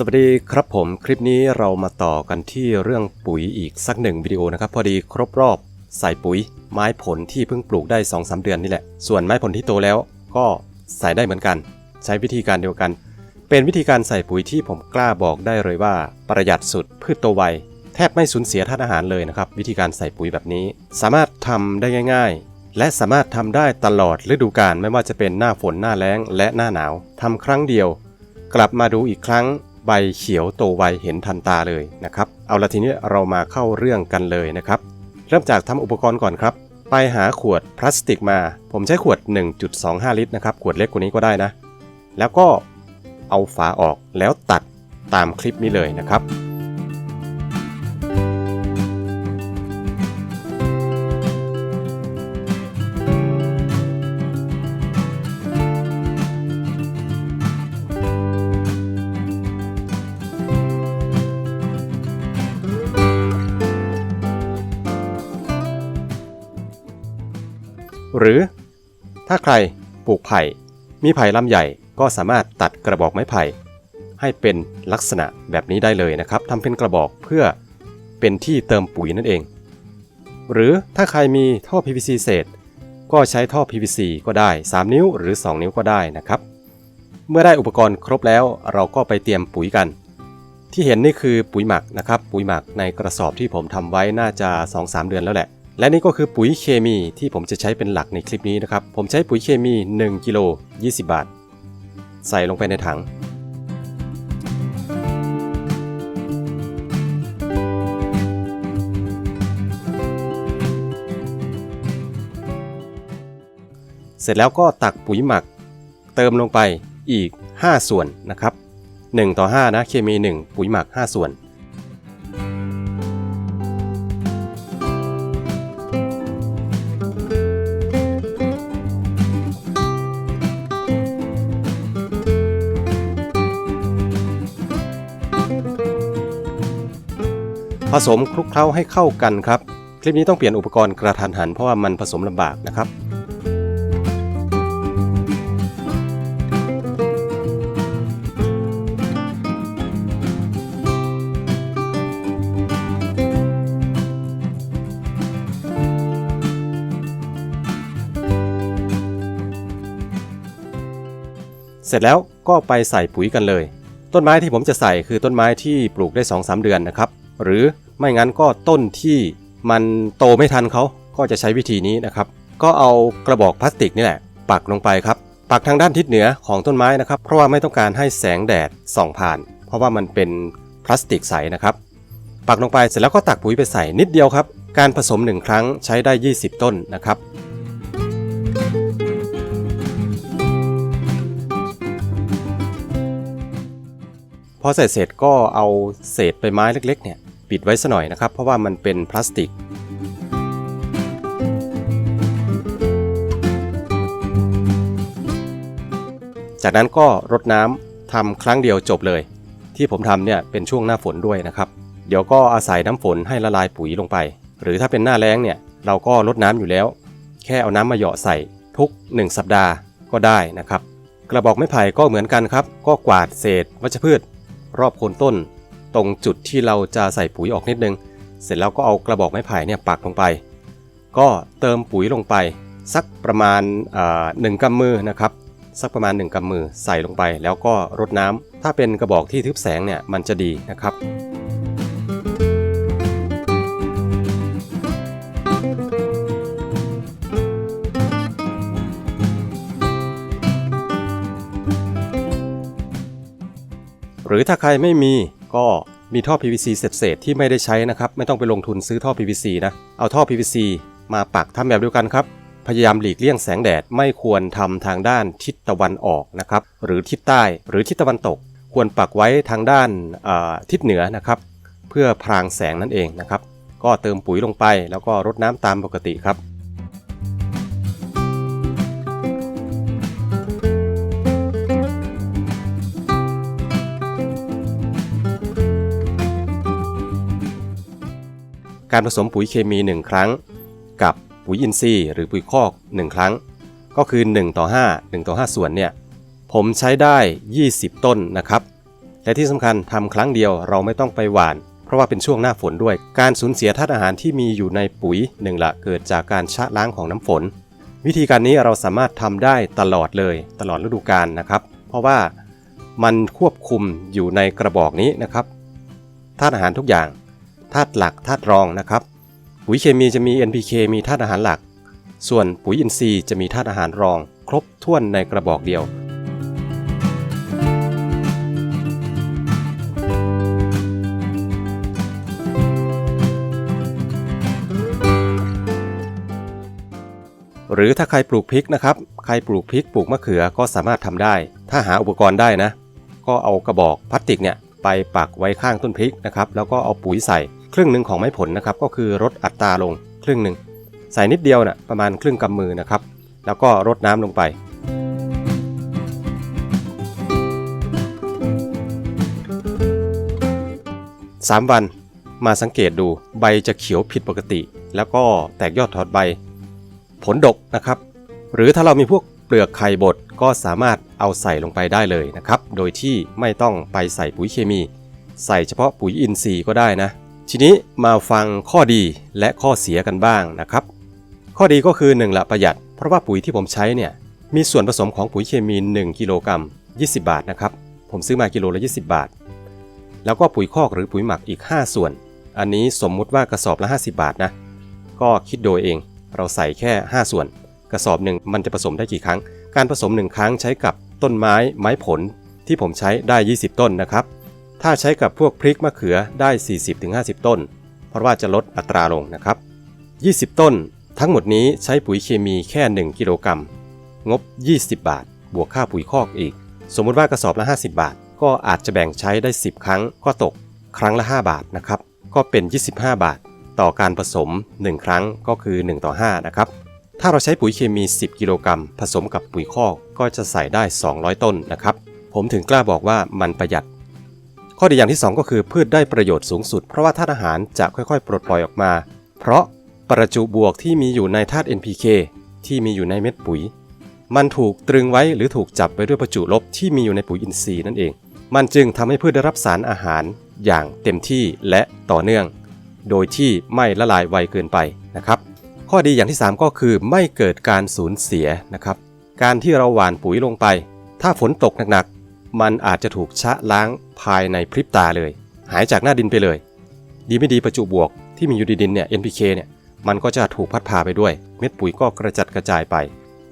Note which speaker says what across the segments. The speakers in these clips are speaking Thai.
Speaker 1: สวัสดีครับผมคลิปนี้เรามาต่อกันที่เรื่องปุ๋ยอีกสักหนึ่งวิดีโอนะครับ พอดีครบรอบใส่ปุ๋ย ไม้ผลที่เพิ่งปลูกได้2-3เดือนนี่แหละ ส่วนไม้ผลที่โตแล้วก็ใส่ได้เหมือนกัน ใช้วิธีการเดียวกัน เป็นวิธีการใส่ปุ๋ยที่ผมกล้าบอกได้เลยว่า ประหยัดสุดพืชโตไวแทบไม่สูญเสียธาตุอาหารเลยนะครับ วิธีการใส่ปุ๋ยแบบนี้ สามารถทำได้ง่ายๆและสามารถทำได้ตลอดฤดูกาลไม่ว่าจะเป็นหน้าฝนหน้าแล้ง และหน้าหนาวทำครั้งเดียว กลับมาดูอีกครั้ง ใบเขียวโตไวเห็นทันตาเลยนะครับ เอาละทีนี้เรามาเข้าเรื่องกันเลยนะครับ เริ่มจากทำอุปกรณ์ก่อนครับ ไปหาขวดพลาสติกมา ผมใช้ขวด 1.25 ลิตรนะครับ ขวดเล็กกว่านี้ก็ได้นะ แล้วก็เอาฝาออกแล้วตัดตามคลิปนี้เลยนะครับ หรือ ถ้าใครปลูกไผ่ มีไผ่ลำใหญ่ก็สามารถตัดกระบอกไม้ไผ่ ให้เป็นลักษณะแบบนี้ได้เลยนะครับทำเป็นกระบอกเพื่อเป็นที่เติมปุ๋ยนั่นเอง หรือถ้าใครมีท่อ PVC เศษ ก็ใช้ท่อ PVC ก็ได้ 3 นิ้วหรือ 2 นิ้วก็ได้นะครับ เมื่อได้อุปกรณ์ครบแล้วเราก็ไปเตรียมปุ๋ยกัน ที่เห็นนี่คือปุ๋ยหมักนะครับ ปุ๋ยหมักในกระสอบที่ผมทำไว้น่าจะ 2-3 เดือนแล้วแหละ และนี่ก็คือปุ๋ยเคมีที่ผมจะใช้เป็นหลักในคลิปนี้นะครับ ผมใช้ปุ๋ยเคมี 1กิโล20 บาท ใส่ลงไปในถัง เสร็จแล้วก็ตักปุ๋ยหมัก เติมลงไปอีก 5 ส่วนนะครับ 1 ต่อ 5 นะ เคมี 1 ปุ๋ยหมัก 5 ส่วน สมคลุกเคล้าให้เข้ากันครับ คลิปนี้ต้องเปลี่ยนอุปกรณ์กระทันหันเพราะว่ามันผสมลำบากนะครับเสร็จแล้วก็ไปใส่ปุ๋ยกันเลย ต้นไม้ที่ผมจะใส่คือต้นไม้ที่ปลูกได้ 2-3 เดือนนะครับ หรือ ไม่งั้นก็ต้นที่มันโตไม่ทันเขาก็จะใช้วิธีนี้นะครับ ก็เอากระบอกพลาสติกนี่แหละปักลงไปครับ ปักทางด้านทิศเหนือของต้นไม้นะครับ เพราะว่าไม่ต้องการให้แสงแดดส่องผ่าน เพราะว่ามันเป็นพลาสติกใสนะครับ ปักลงไปเสร็จแล้วก็ตักปุ๋ยไปใส่นิดเดียวครับ การผสมหนึ่งครั้งใช้ได้ 20 ต้นนะครับพอใส่เสร็จก็เอาเศษใบไม้เล็กๆเนี่ย ปิดไว้ซะหน่อยนะครับ เพราะว่ามันเป็นพลาสติก จากนั้นก็รดน้ำทำครั้งเดียวจบเลย ที่ผมทำเนี่ยเป็นช่วงหน้าฝนด้วยนะครับ เดี๋ยวก็อาศัยน้ำฝนให้ละลายปุ๋ยลงไป หรือถ้าเป็นหน้าแล้งเนี่ยเราก็รดน้ำอยู่แล้ว แค่เอาน้ำมาเหยาะใส่ทุก 1 สัปดาห์ก็ได้นะครับ กระบอกไม้ไผ่ก็เหมือนกันครับ ก็กวาดเศษวัชพืช รอบโคนต้น ตรงจุดที่เราจะใส่ปุ๋ยออกนิดนึง เสร็จแล้วก็เอากระบอกไม้ไผ่เนี่ยปักลงไป ก็เติมปุ๋ยลงไป สักประมาณหนึ่งกำมือนะครับ สักประมาณ 1กำมือใส่ลงไป แล้วก็รดน้ำถ้าเป็นกระบอกที่ทึบแสงเนี่ยมันจะดีนะครับหรือถ้าใครไม่มี ก็มีท่อ PVC เศษๆที่ไม่ได้ใช้นะครับ ไม่ต้องไปลงทุนซื้อท่อ PVC นะ เอาท่อ PVC มาปักทำแบบเดียวกันครับ พยายามหลีกเลี่ยงแสงแดดไม่ควรทำทางด้านทิศตะวันออกนะครับ หรือทิศใต้หรือทิศตะวันตก ควรปักไว้ทางด้านทิศเหนือนะครับ เพื่อพรางแสงนั่นเองนะครับ ก็เติมปุ๋ยลงไปแล้วก็รดน้ำตามปกติครับ การผสมปุ๋ยเคมี 1 ครั้ง กับปุ๋ยอินทรีย์หรือปุ๋ยคอก 1 ครั้ง ก็คือ 1 ต่อ 5 1 ต่อ 5 ส่วนเนี่ยผมใช้ได้ 20 ต้นนะครับ และที่สำคัญทำครั้งเดียวเราไม่ต้องไปหว่าน เพราะว่าเป็นช่วงหน้าฝนด้วย การสูญเสียธาตุอาหารที่มีอยู่ในปุ๋ยหนึ่งละเกิดจากการชะล้างของน้ำฝน วิธีการนี้เราสามารถทำได้ตลอดเลยตลอดฤดูกาลนะครับ เพราะว่ามันควบคุมอยู่ในกระบอกนี้นะครับธาตุอาหารทุกอย่าง ธาตุหลักธาตุรองนะครับ ปุ๋ยเคมีจะมี NPK มีธาตุอาหารหลัก ส่วนปุ๋ยอินทรีย์จะมีธาตุอาหารรอง ครบถ้วนในกระบอกเดียว หรือถ้าใครปลูกพริกนะครับ ใครปลูกพริกปลูกมะเขือก็สามารถทำได้ ถ้าหาอุปกรณ์ได้นะ ก็เอากระบอกพลาสติกเนี่ยไปปักไว้ข้างต้นพริกนะครับ แล้วก็เอาปุ๋ยใส่ ครึ่งหนึ่งของไม้ผลนะครับก็คือลดอัตราลงครึ่งหนึ่งใส่นิดเดียวนะ่ะประมาณครึ่งกำมือนะครับ แล้วก็รดน้ำลงไป 3 วันมาสังเกตดูใบจะเขียวผิดปกติ แล้วก็แตกยอดถอดใบ ผลดกนะครับ หรือถ้าเรามีพวกเปลือกไข่บดก็สามารถเอาใส่ลงไปได้เลยนะครับ โดยที่ไม่ต้องไปใส่ปุ๋ยเคมี ใส่เฉพาะปุ๋ยอินทรีย์ก็ได้นะ ทีนี้มาฟังข้อดีและข้อเสียกันบ้างนะครับ ข้อดีก็คือ1ละประหยัด เพราะว่าปุ๋ยที่ผมใช้เนี่ยมีส่วนผสมของปุ๋ยเคมี 1 กิโลกรัม 20 บาทนะครับ ผมซื้อมากิโลละ 20 บาท แล้วก็ปุ๋ยคอกหรือปุ๋ยหมักอีก 5 ส่วน อันนี้สมมุติว่ากระสอบละ 50 บาทนะ ก็คิดโดยเอง เราใส่แค่ 5 ส่วน กระสอบหนึ่งมันจะผสมได้กี่ครั้ง การผสม 1 ครั้งใช้กับต้นไม้ไม้ผลที่ผมใช้ได้ 20 ต้นนะครับ ถ้าใช้กับพวกพริกมะเขือได้ 40-50 ต้น เพราะว่าจะลดอัตราลงนะครับ 20 ต้น ทั้งหมดนี้ใช้ปุ๋ยเคมีแค่ 1 กิโลกรัม งบ 20 บาท บวกค่าปุ๋ยคอกอีก สมมุติว่ากระสอบละ 50 บาท ก็อาจจะแบ่งใช้ได้ 10 ครั้งก็ตก ครั้งละ 5 บาทนะครับ ก็เป็น 25 บาท ต่อการผสม 1 ครั้งก็คือ 1 ต่อ 5 นะครับ ถ้าเราใช้ปุ๋ยเคมี 10 กิโลกรัม ผสมกับปุ๋ยคอกก็จะใส่ได้ 200 ต้นนะครับ ผมถึงกล้าบอกว่ามันประหยัด ข้อดีอย่างที่ 2 ก็คือพืชได้ประโยชน์สูงสุด เพราะว่าธาตุอาหารจะค่อยๆ ปลดปล่อยออกมา เพราะประจุบวกที่มีอยู่ในธาตุ NPK ที่มีอยู่ในเม็ดปุ๋ย มันถูกตรึงไว้หรือถูกจับไปด้วยประจุลบที่มีอยู่ในปุ๋ยอินทรีย์นั่นเอง มันจึงทำให้พืชได้รับสารอาหารอย่างเต็มที่และต่อเนื่อง โดยที่ไม่ละลายไวเกินไปนะครับ ข้อดีอย่างที่ 3 ก็คือไม่เกิดการสูญเสียนะครับ การที่เราหว่านปุ๋ยลงไป ถ้าฝนตกหนัก มันอาจจะถูกชะล้างภายในพริบตาเลย หายจากหน้าดินไปเลย ดีไม่ดีประจุบวกที่มีอยู่ในดินเนี่ย NPK เนี่ยมันก็จะถูกพัดพาไปด้วย เม็ดปุ๋ยก็กระจัดกระจายไป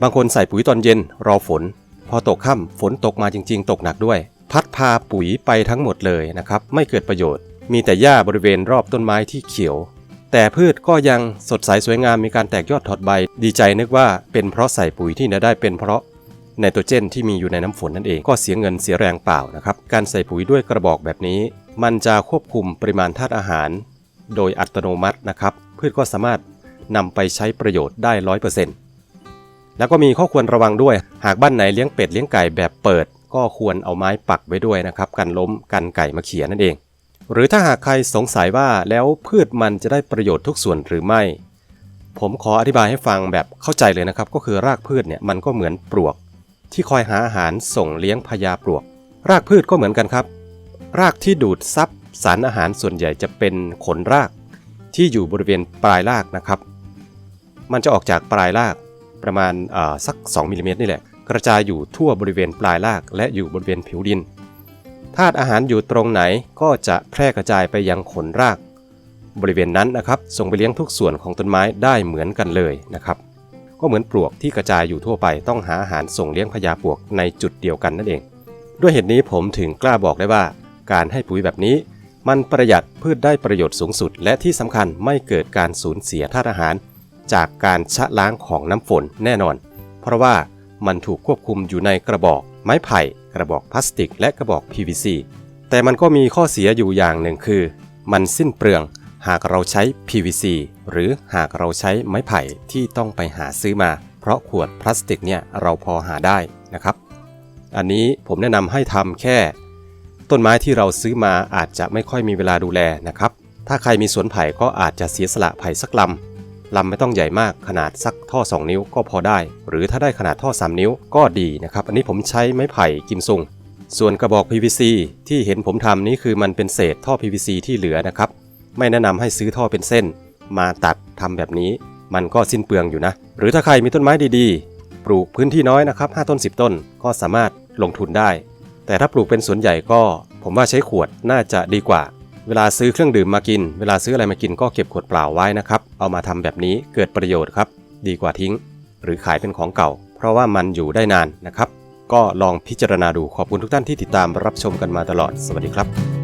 Speaker 1: บางคนใส่ปุ๋ยตอนเย็นรอฝน พอตกค่ำฝนตกมาจริง ๆ ตกหนักด้วย พัดพาปุ๋ยไปทั้งหมดเลยนะครับไม่เกิดประโยชน์ มีแต่หญ้าบริเวณรอบต้นไม้ที่เขียว แต่พืชก็ยังสดใสสวยงามมีการแตกยอดถอดใบ ดีใจนึกว่าเป็นเพราะใส่ปุ๋ยที่ได้เป็นเพราะ ไนโตรเจนที่มีอยู่ในน้ำฝนนั่นเองก็เสียเงินเสียแรงเปล่านะครับ การใส่ปุ๋ยด้วยกระบอกแบบนี้ มันจะควบคุมปริมาณธาตุอาหาร โดยอัตโนมัตินะครับพืชก็สามารถนำไปใช้ประโยชน์ได้ร้อยเปอร์เซ็นต์แล้วก็มีข้อควรระวังด้วย หากบ้านไหนเลี้ยงเป็ดเลี้ยงไก่แบบเปิด ก็ควรเอาไม้ปักไว้ด้วยนะครับกันล้มกันไก่มาเขียนั่นเอง หรือถ้าหากใครสงสัยว่าแล้วพืชมันจะได้ประโยชน์ทุกส่วนหรือไม่ ผมขออธิบายให้ฟังแบบเข้าใจเลยนะครับ ก็คือรากพืชเนี่ยมันก็เหมือนปลวก ที่คอยหาอาหารส่งเลี้ยงพญาปลวก รากพืชก็เหมือนกันครับ รากที่ดูดซับสารอาหารส่วนใหญ่จะเป็นขนราก ที่อยู่บริเวณปลายรากนะครับ มันจะออกจากปลายรากประมาณสัก 2มิลลิเมตรนี่แหละ กระจายอยู่ทั่วบริเวณปลายรากและอยู่บริเวณผิวดินธาตุอาหารอยู่ตรงไหนก็จะแพร่กระจายไปยังขนราก บริเวณนั้นนะครับ ส่งไปเลี้ยงทุกส่วนของต้นไม้ได้เหมือนกันเลยนะครับ ก็เหมือนปลวกที่กระจายอยู่ทั่วไปต้องหาอาหารส่งเลี้ยงพญาปลวกในจุดเดียวกันนั่นเอง ด้วยเหตุนี้ผมถึงกล้าบอกได้ว่า การให้ปุ๋ยแบบนี้ มันประหยัดพืชได้ประโยชน์สูงสุด และที่สำคัญไม่เกิดการสูญเสียธาตุอาหาร จากการชะล้างของน้ำฝนแน่นอน เพราะว่ามันถูกควบคุมอยู่ในกระบอก ไม้ไผ่ กระบอกพลาสติก และกระบอก PVC แต่มันก็มีข้อเสียอยู่อย่างหนึ่งคือ มันสิ้นเปลือง หากเราใช้ PVC หรือหากเราใช้ไม้ไผ่ที่ต้องไปหาซื้อมา เพราะขวดพลาสติกเนี่ยเราพอหาได้นะครับ อันนี้ผมแนะนำให้ทำแค่ ต้นไม้ที่เราซื้อมาอาจจะไม่ค่อยมีเวลาดูแลนะครับ ถ้าใครมีสวนไผ่ก็อาจจะเสียสละไผ่สักลำลำไม่ต้องใหญ่มากขนาดสักท่อ 2 นิ้วก็พอได้ หรือถ้าได้ขนาดท่อ 3 นิ้วก็ดีนะครับ อันนี้ผมใช้ไม้ไผ่กิมซุงส่วนกระบอก PVC ที่เห็นผมทำนี้คือมันเป็นเศษท่อ PVC ที่เหลือนะครับ ไม่แนะนำให้ซื้อท่อเป็นเส้น มาตัดทำแบบนี้ มันก็สิ้นเปลืองอยู่นะ หรือถ้าใครมีต้นไม้ดีๆ ปลูกพื้นที่น้อยนะครับ5ต้น 10 ต้นก็สามารถลงทุนได้ แต่ถ้าปลูกเป็นสวนใหญ่ก็ผมว่าใช้ขวดน่าจะดีกว่า เวลาซื้อเครื่องดื่มมากิน เวลาซื้ออะไรมากินก็เก็บขวดเปล่าไว้นะครับ เอามาทำแบบนี้เกิดประโยชน์ครับ ดีกว่าทิ้ง หรือขายเป็นของเก่า เพราะว่ามันอยู่ได้นานนะครับ ก็ลองพิจารณาดูขอบคุณทุกท่านที่ติดตามรับชมกันมาตลอด สวัสดีครับ